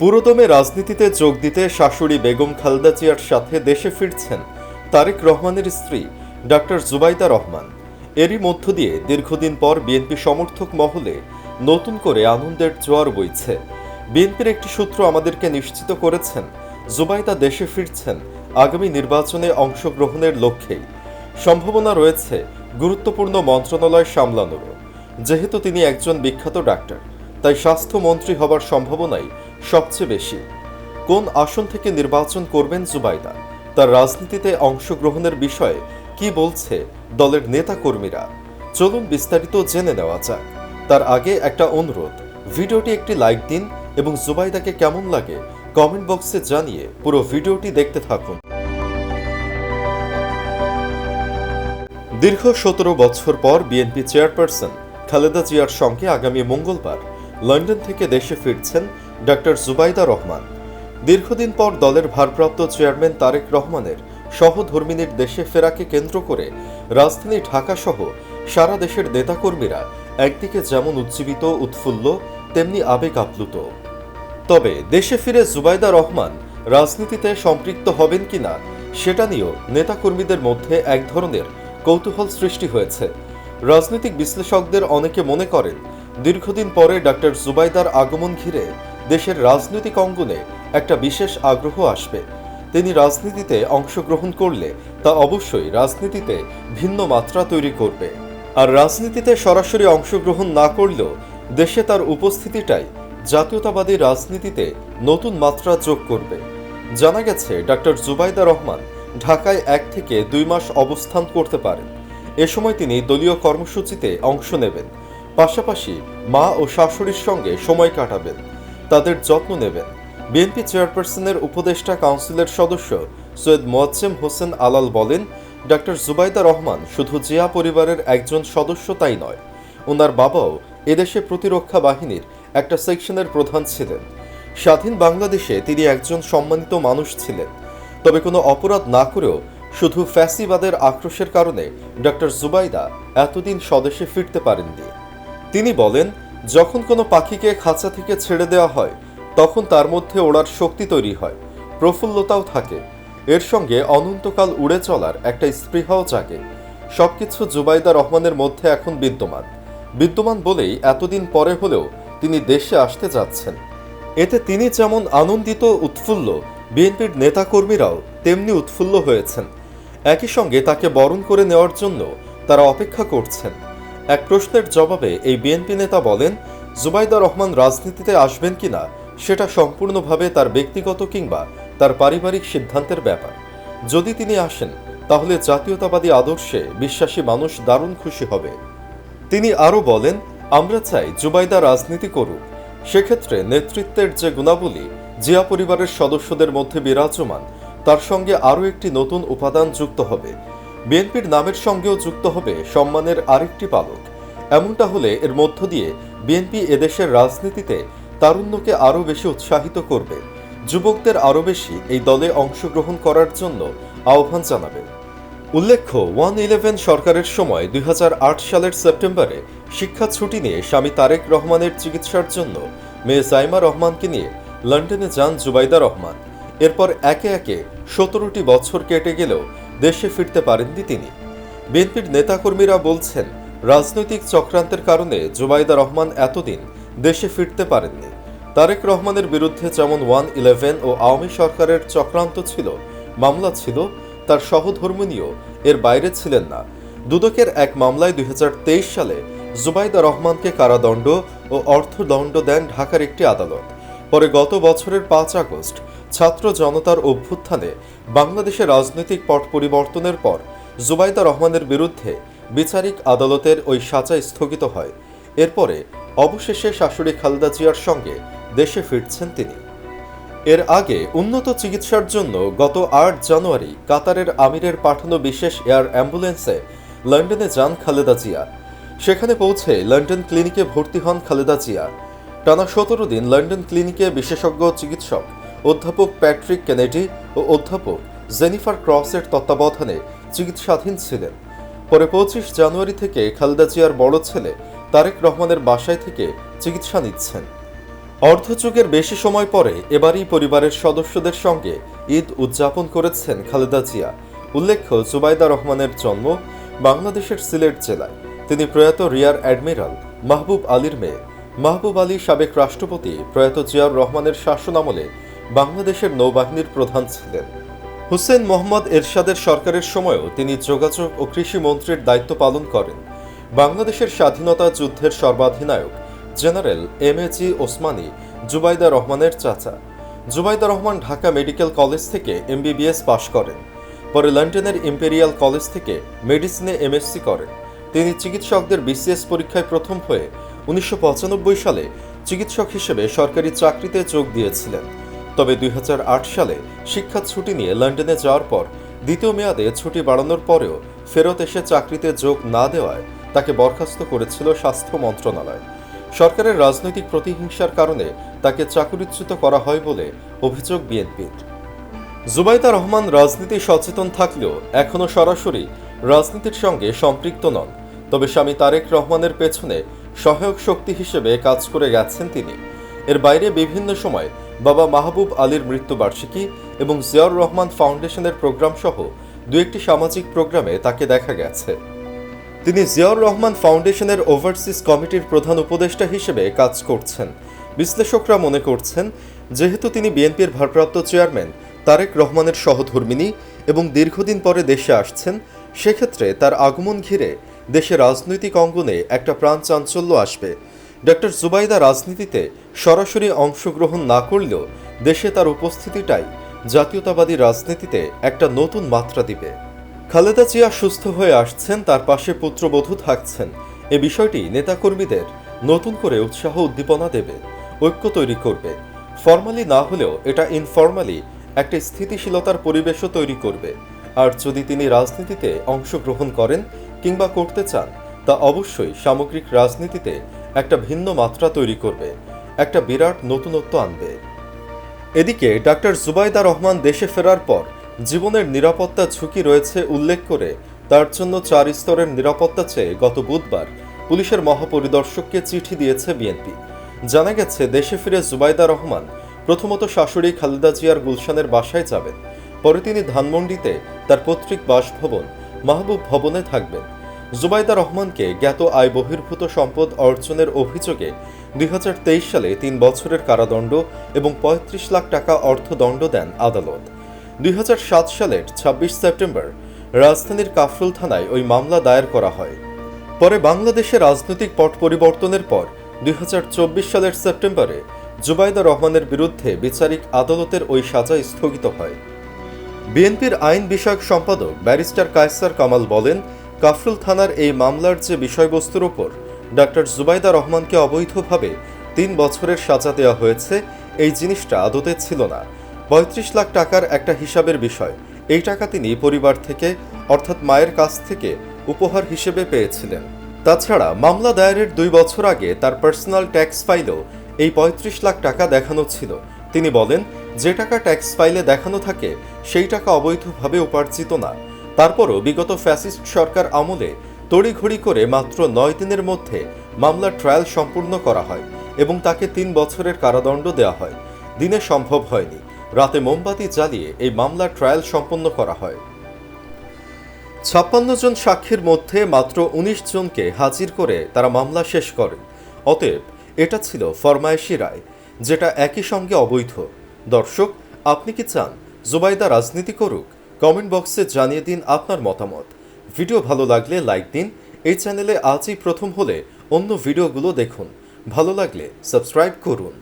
পুরোদমে রাজনীতিতে যোগ দিতে শাশুড়ি বেগম খালদা জিয়ার সাথে দেশে ফিরছেন তারেক রহমানের স্ত্রী ডক্টর জুবাইদা রহমান। এরই মধ্য দিয়ে দীর্ঘদিন পর বিএনপি সমর্থক মহলে নতুন করে আনন্দের জোয়ার বইছে। বিএনপির একটি সূত্র আমাদেরকে নিশ্চিত করেছেন, জুবাইদা দেশে ফিরছেন, আগামী নির্বাচনে অংশগ্রহণের লক্ষ্যেই। সম্ভাবনা রয়েছে গুরুত্বপূর্ণ মন্ত্রণালয় সামলানোরও। যেহেতু তিনি একজন বিখ্যাত ডাক্তার, তাই স্বাস্থ্যমন্ত্রী হবার সম্ভাবনাই সবচেয়ে বেশি। কোন আসন থেকে নির্বাচন করবেন জুবাইদা? তার রাজনীতিতে অংশগ্রহণের বিষয়ে কি বলছে দলের নেতাকর্মীরা? চলুন বিস্তারিত জেনে নেওয়া যাক। তার আগে একটা অনুরোধ, ভিডিওটি একটি লাইক দিন এবং জুবাইদাকে কেমন লাগে কমেন্ট বক্সে জানিয়ে পুরো ভিডিওটি দেখতে থাকুন। দীর্ঘ সতেরো বছর পর বিএনপি চেয়ারপারসন খালেদা জিয়ার সঙ্গে আগামী মঙ্গলবার লন্ডন থেকে দেশে ফিরছেন ডক্টর জুবাইদা রহমান। দীর্ঘদিন পর দলের ভারপ্রাপ্ত চেয়ারম্যান তারেক রহমানের সহধর্মিনীর দেশে ফেরাকে কেন্দ্র করে রাজধানী ঢাকা সহ সারা দেশের নেতাকর্মীরা একদিকে যেমন উজ্জীবিত, উৎফুল্ল, তেমনি আবেগ আপ্লুত তবে দেশে ফিরে জুবাইদা রহমান রাজনীতিতে সম্পৃক্ত হবেন কিনা, সেটা নিয়েও নেতাকর্মীদের মধ্যে এক ধরনের কৌতূহল সৃষ্টি হয়েছে। রাজনৈতিক বিশ্লেষকদের অনেকে মনে করেন, দীর্ঘদিন পরে ডক্টর জুবাইদার আগমন ঘিরে দেশের রাজনৈতিক অঙ্গনে একটা বিশেষ আগ্রহ আসবে। তিনি রাজনীতিতে অংশগ্রহণ করলে তা অবশ্যই রাজনীতিতে ভিন্ন মাত্রা তৈরি করবে। আর রাজনীতিতে সরাসরি অংশগ্রহণ না করলেও দেশে তার উপস্থিতিটাই জাতীয়তাবাদী রাজনীতিতে নতুন মাত্রা যোগ করবে। জানা গেছে ডক্টর জুবাইদা রহমান ঢাকায় এক থেকে দুই মাস অবস্থান করতে পারেন। এ সময় তিনি দলীয় কর্মসূচিতে অংশ নেবেন। পাশাপাশি মা ও শাশুড়ির সঙ্গে সময় কাটাবেন। তাদের যত্ন নেবেন। বিএনপি চেয়ারপারসনের উপদেষ্টা কাউন্সিলের সদস্য সৈয়দ মোয়াজ্জেম হোসেন আলাল বলেন ডক্টর জুবাইদা রহমান শুধু জিয়া পরিবারের একজন সদস্য তাই নয় ওনার বাবাও এদেশে প্রতিরক্ষা বাহিনীর একটা সেকশনের প্রধান ছিলেন। স্বাধীন বাংলাদেশে তিনি একজন সম্মানিত মানুষ ছিলেন। তবে কোনো অপরাধ না করেও শুধু ফ্যাসিবাদের আক্রোশের কারণে ডক্টর জুবাইদা এতদিন স্বদেশে ফিরতে পারেননি। তিনি বলেন যখন কোনো পাখিকে খাঁচা থেকে ছেড়ে দেওয়া হয়, তখন তার মধ্যে ওড়ার শক্তি তৈরি হয়, প্রফুল্লতাও থাকে। এর সঙ্গে অনন্তকাল উড়ে চলার একটা স্পৃহাও জাগে। সবকিছু জুবাইদা রহমানের মধ্যে এখন বিদ্যমান। বিদ্যমান বলেই এতদিন পরে হলেও তিনি দেশে আসতে যাচ্ছেন। এতে তিনি যেমন আনন্দিত, উৎফুল্ল, বিএনপির নেতাকর্মীরাও তেমনি উৎফুল্ল হয়েছেন। একই সঙ্গে তাকে বরণ করে নেওয়ার জন্য তারা অপেক্ষা করছেন। এক প্রশ্নের জবাবে এই বিএনপি নেতা বলেন, জুবাইদা রহমান রাজনীতিতে আসবেন কিনা সেটা সম্পূর্ণভাবে তার ব্যক্তিগত কিংবা তার পারিবারিক সিদ্ধান্তের ব্যাপার। যদি তিনি আসেন, তাহলে জাতীয়তাবাদী আদর্শে বিশ্বাসী মানুষ দারুণ খুশি হবে। তিনি আরও বলেন, আমরা চাই জুবাইদা রাজনীতি করুক। সেক্ষেত্রে নেতৃত্বের যে গুণাবলী জিয়া পরিবারের সদস্যদের মধ্যে বিরাজমান, তার সঙ্গে আরও একটি নতুন উপাদান যুক্ত হবে। বিএনপির নামের সঙ্গেও যুক্ত হবে সম্মানের আরেকটি পালক। এমনটা হলে এর মধ্য দিয়ে বিএনপি এদেশের রাজনীতিতে তারুণ্যকে আরও বেশি উৎসাহিত করবে। যুবকদের আরও বেশি এই দলে অংশগ্রহণ করার জন্য আহ্বান জানাবে। উল্লেখ্য, ওয়ান ইলেভেন সরকারের সময় দুই হাজার আট সালের সেপ্টেম্বরে শিক্ষা ছুটি নিয়ে স্বামী তারেক রহমানের চিকিৎসার জন্য মেয়ে সাইমা রহমানকে নিয়ে লন্ডনে যান জুবাইদা রহমান। এরপর একে একে সতেরোটি বছর কেটে গেলেও দেশে ফিরতে পারেননি তিনি। বিএনপির নেতাকর্মীরা বলছেন, রাজনৈতিক চক্রান্তের কারণে জুবাইদা রহমান এতদিন দেশে ফিরতে পারেননি। তারেক রহমানের বিরুদ্ধে যেমন ওয়ান ইলেভেন ও আওয়ামী সরকারের চক্রান্ত ছিল, মামলা ছিল, তার সহধর্মিনীয় এর বাইরে ছিলেন না। দুদকের এক মামলায় দুই হাজার তেইশ সালে জুবাইদা রহমানকে কারাদণ্ড ও অর্থদণ্ড দেন ঢাকার একটি আদালত। পরে গত বছরের পাঁচ আগস্ট ছাত্র জনতার অভ্যুত্থানে বাংলাদেশের রাজনৈতিক পট পরিবর্তনের পর জুবাইদা রহমানের বিরুদ্ধে বিচারিক আদালতের ওই সাজা স্থগিত হয়। এরপরে অবশেষে শাশুড়ি খালেদা জিয়ার সঙ্গে দেশে ফিরছেন তিনি। এর আগে উন্নত চিকিৎসার জন্য গত আট জানুয়ারি কাতারের আমিরের পাঠানো বিশেষ এয়ার অ্যাম্বুলেন্সে লন্ডনে যান খালেদা জিয়া। সেখানে পৌঁছে লন্ডন ক্লিনিকে ভর্তি হন খালেদা জিয়া। টানা সতেরো দিন লন্ডন ক্লিনিকে বিশেষজ্ঞ চিকিৎসক অধ্যাপক প্যাট্রিক কেনেডি ও অধ্যাপক জেনিফার ক্রসের তত্ত্বাবধানে চিকিৎসাধীন ছিলেন। পরে পঁচিশ জানুয়ারি থেকে খালেদা জিয়ার বড় ছেলে তারেক রহমানের বাসায় থেকে চিকিৎসা নিচ্ছেন। অর্ধযুগের বেশি সময় পরে এবারই পরিবারের সদস্যদের সঙ্গে ঈদ উদযাপন করেছেন খালেদা জিয়া। উল্লেখ্য, জুবাইদা রহমানের জন্ম বাংলাদেশের সিলেট জেলায়। তিনি প্রয়াত রিয়ার অ্যাডমিরাল মাহবুব আলীর মেয়ে। মাহবুব আলী সাবেক রাষ্ট্রপতি প্রয়াত জিয়াউর রহমানের শাসনামলে বাংলাদেশের নৌবাহিনীর প্রধান ছিলেন। হুসেন মোহাম্মদ এরশাদের সরকারের সময়ও তিনি যোগাযোগ ও কৃষি মন্ত্রীর দায়িত্ব পালন করেন। বাংলাদেশের স্বাধীনতা যুদ্ধের সর্বাধিনায়ক general M A G Osmani, Zubaida Rahman চাচা। জুবাইদা রহমান ঢাকা মেডিকেল কলেজ থেকে এমবিবিএস পাশ করেন। পরে লন্ডনের ইম্পেরিয়াল কলেজ থেকে মেডিসিনে এমএসসি করেন। তিনি চিকিৎসকদের বিসিএস পরীক্ষায় প্রথম হয়ে উনিশশো পঁচানব্বই সালে চিকিৎসক হিসেবে সরকারি চাকরিতে যোগ দিয়েছিলেন। তবে দুই হাজার আট সালে শিক্ষা ছুটি নিয়ে লন্ডনে যাওয়ার পর দ্বিতীয় মেয়াদে ছুটি বাড়ানোর পরেও ফেরত এসে চাকরিতে যোগ না দেওয়ায় তাকে বরখাস্ত করেছিল স্বাস্থ্য মন্ত্রণালয়। সরকারের রাজনৈতিক প্রতিহিংসার কারণে তাকে চাকরিচ্যুত করা হয় বলে অভিযোগ বিএনপির। জুবাইদা রহমান রাজনীতি সচেতন থাকলেও এখনও সরাসরি রাজনীতির সঙ্গে সম্পৃক্ত নন। তবে স্বামী তারেক রহমানের পেছনে সহায়ক শক্তি হিসেবে কাজ করে গেছেন তিনি। এর বাইরে বিভিন্ন সময় বাবা মাহবুব আলীর মৃত্যুবার্ষিকী এবং জিয়াউর রহমান ফাউন্ডেশনের প্রোগ্রাম সহ দু একটি সামাজিক প্রোগ্রামে তাকে দেখা গেছে। তিনি জিয়াউর রহমান ফাউন্ডেশনের ওভারসিজ কমিটির প্রধান উপদেষ্টা হিসেবে কাজ করছেন। বিশ্লেষকরা মনে করছেন, যেহেতু তিনি বিএনপির ভারপ্রাপ্ত চেয়ারম্যান তারেক রহমানের সহধর্মিনী এবং দীর্ঘদিন পরে দেশে আসছেন, সেক্ষেত্রে তার আগমন ঘিরে দেশে রাজনৈতিক অঙ্গনে একটা প্রাণ চাঞ্চল্য আসবে। ডক্টর জুবাইদা রাজনীতিতে সরাসরি অংশগ্রহণ না করলেও দেশে তার উপস্থিতিটাই জাতীয়তাবাদী রাজনীতিতে একটা নতুন মাত্রা দিবে। খালেদা জিয়া সুস্থ হয়ে আসছেন, তার পাশে পুত্রবধূ থাকছেন। এ বিষয়টি নেতাকর্মীদের নতুন করে উৎসাহ উদ্দীপনা দেবে, ঐক্য তৈরি করবে। ফর্মালি না হলেও এটা ইনফর্মালি একটা স্থিতিশীলতার পরিবেশও তৈরি করবে। আর যদি তিনি রাজনীতিতে অংশগ্রহণ করেন কিংবা করতে চান, তা অবশ্যই সামগ্রিক রাজনীতিতে একটা ভিন্ন মাত্রা তৈরি করবে, একটা বিরাট নতুনত্ব আনবে। এদিকে ডাক্তার জুবাইদা রহমান দেশে ফেরার পর জীবনের নিরাপত্তা ঝুঁকি রয়েছে উল্লেখ করে তার জন্য চার স্তরের নিরাপত্তা চেয়ে গত বুধবার পুলিশের মহাপরিদর্শককে চিঠি দিয়েছে বিএনপি। জানা গেছে, দেশে ফিরে জুবাইদা রহমান প্রথমত শাশুড়ি খালেদা জিয়ার গুলশানের বাসায় যাবেন, পরে তিনি ধানমন্ডিতে তার পৈতৃক বাসভবন মাহবুব ভবনে থাকবেন। জুবাইদা রহমানকে জ্ঞাত আয় বহির্ভূত সম্পদ অর্জনের অভিযোগে দুই হাজার তেইশ সালে তিন বছরের কারাদণ্ড এবং পঁয়ত্রিশ লাখ টাকা অর্থদণ্ড দেন আদালত। দুই হাজার সাত সালের ২৬ সেপ্টেম্বর রাজধানীর কাফরুল থানায় ওই মামলা দায়ের করা হয়। পরে বাংলাদেশে রাজনৈতিক পট পরিবর্তনের পর দুই হাজার চব্বিশ সালের সেপ্টেম্বরে জুবাইদা রহমানের বিরুদ্ধে বিচারিক আদালতের ওই সাজা স্থগিত হয়। বিএনপির আইন বিষয়ক সম্পাদক ব্যারিস্টার কায়সার কামাল বলেন, কাফরুল থানার এই মামলার যে বিষয়বস্তুর ওপর ডক্টর জুবাইদা রহমানকে অবৈধভাবে তিন বছরের সাজা দেওয়া হয়েছে, এই জিনিসটা আদতে ছিল না। পঁয়ত্রিশ লাখ টাকার একটা হিসাবের বিষয়, এই টাকা তিনি পরিবার থেকে, অর্থাৎ মায়ের কাছ থেকে উপহার হিসেবে পেয়েছিলেন। তাছাড়া মামলা দায়েরের দুই বছর আগে তার পার্সোনাল ট্যাক্স ফাইলেও এই পঁয়ত্রিশ লাখ টাকা দেখানো ছিল। তিনি বলেন যে টাকা ট্যাক্স ফাইলে দেখানো থাকে, সেই টাকা অবৈধভাবে উপার্জিত না। তারপরও বিগত ফ্যাসিস্ট সরকার আমলে তড়িঘড়ি করে মাত্র নয় দিনের মধ্যে মামলার ট্রায়াল সম্পূর্ণ করা হয় এবং তাকে তিন বছরের কারাদণ্ড দেওয়া হয়। দিনে সম্ভব হয়নি। রাতে মোমবাতি জ্বালিয়ে এই মামলার ট্রায়াল সম্পন্ন করা হয়। ছাপ্পান্ন জন সাক্ষীর মধ্যে মাত্র উনিশ জনকে হাজির করে তারা মামলা শেষ করে। অতএব এটা ছিল ফরমায়েশি রায়, যেটা একই সঙ্গে অবৈধ। দর্শক, আপনি কি চান? জুবাইদা রাজনীতি করুক, কমেন্ট বক্সে জানিয়ে দিন আপনার মতামত। ভিডিও ভালো লাগলে লাইক দিন। এই চ্যানেলে আজই প্রথম হলে অন্য ভিডিওগুলো দেখুন। ভালো লাগলে সাবস্ক্রাইব করুন।